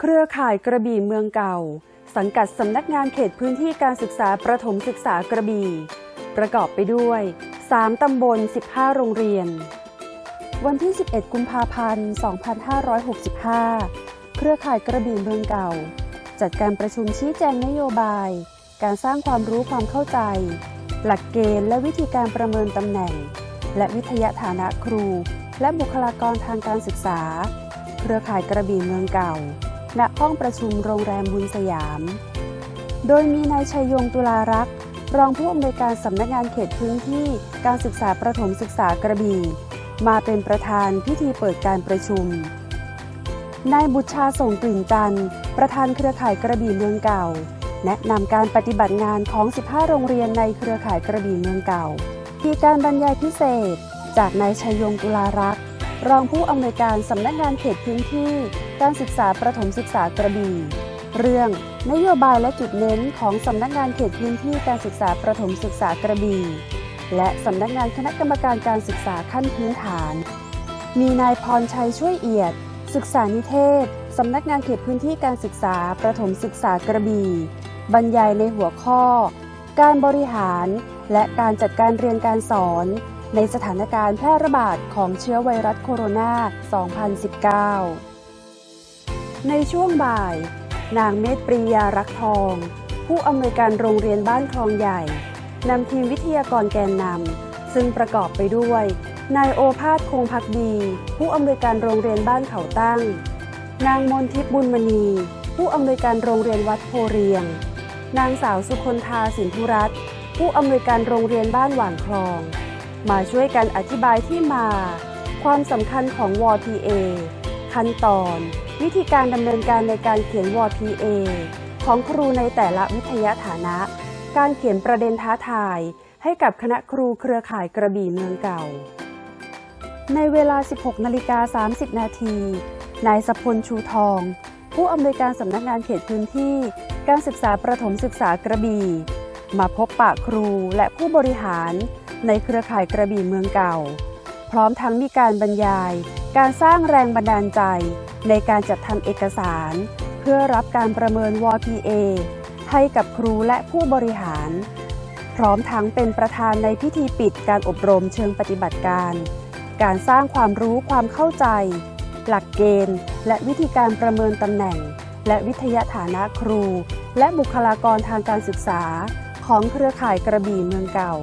เครือข่ายกระบี่เมืองเก่า สังกัดสำนักงานเขตพื้นที่การศึกษาประถมศึกษากระบี่ ประกอบไปด้วย 3 ตำบล 15 โรงเรียน วันที่ 11 กุมภาพันธ์ 2565 เครือข่ายกระบี่เมืองเก่า จัดการประชุมชี้แจงนโยบาย การสร้างความรู้ความเข้าใจ หลักเกณฑ์และวิธีการประเมินตำแหน่ง และวิทยาฐานะครู และบุคลากรทางการศึกษา เครือข่ายกระบี่เมืองเก่า ณห้องประชุมโรงแรมบุญสยาม โดยมีนายชัยยงตุลารักษ์ รองผู้อำนวยการสำนักงานเขตพื้นที่การศึกษาประถมศึกษากระบี่มาเป็นประธานพิธีเปิดการประชุม นายบุชาส่งกลิ่นจันทร์ ประธานเครือข่ายกระบี่เมืองเก่า แนะนำการปฏิบัติงานของ 15 โรงเรียนในเครือข่ายกระบี่เมืองเก่า มีการบรรยายพิเศษ จากนายชัยยงตุลารักษ์ รองผู้อำนวยการสำนักงานเขตพื้นที่ การศึกษาประถมศึกษากระบี่ เรื่องนโยบายและจุดเน้นของสำนักงานเขตพื้นที่การศึกษาประถมศึกษากระบี่ และสำนักงานคณะกรรมการการศึกษาขั้นพื้นฐาน มีนายพรชัยช่วยเอียด ศึกษานิเทศสำนักงานเขตพื้นที่การศึกษาประถมศึกษากระบี่ บรรยายในหัวข้อ การบริหารและการจัดการเรียนการสอน ในสถานการณ์แพร่ระบาดของเชื้อไวรัสโคโรนา 2019 ในช่วงบ่าย นางเมธปรียารักทอง ผู้อำนวยการโรงเรียนบ้านคลองใหญ่นำทีมวิทยากรแกนนำซึ่งประกอบไปด้วย นายโอภาสคงพักดี ผู้อำนวยการโรงเรียนบ้านเขาตั้ง นางมนทิพย์บุญมณี ผู้อำนวยการโรงเรียนวัดโพเรียง นางสาวสุคนธาสินธุรัตน์ผู้อำนวยการโรงเรียนบ้านหว่างคลอง มาช่วยกันอธิบายที่มา ความสำคัญของ WPA ขั้นตอน วิธีการดำเนินการในการเขียน WPA ของครูในแต่ละวิทยาฐานะ การเขียนประเด็นท้าทาย ให้กับคณะครูเครือข่ายกระบี่เมืองเก่า ในเวลา 16นาฬิกา30 นาที นายสพลชูทอง ผู้อำนวยการสำนักงานเขตพื้นที่ การศึกษาประถมศึกษากระบี่ มาพบปะครูและผู้บริหารในเครือข่ายกระบี่เมืองเก่า พร้อมทั้งมีการบรรยายการสร้างแรงบันดาลใจในการจัดทำเอกสาร เพื่อรับการประเมิน WPA ให้กับครูและผู้บริหาร พร้อมทั้งเป็นประธานในพิธีปิดการอบรมเชิงปฏิบัติการ การสร้างความรู้ความเข้าใจ หลักเกณฑ์ และวิธีการประเมินตำแหน่ง และวิทยาฐานะครู และบุคลากรทางการศึกษา ของเครือข่ายกระบี่เมืองเก่า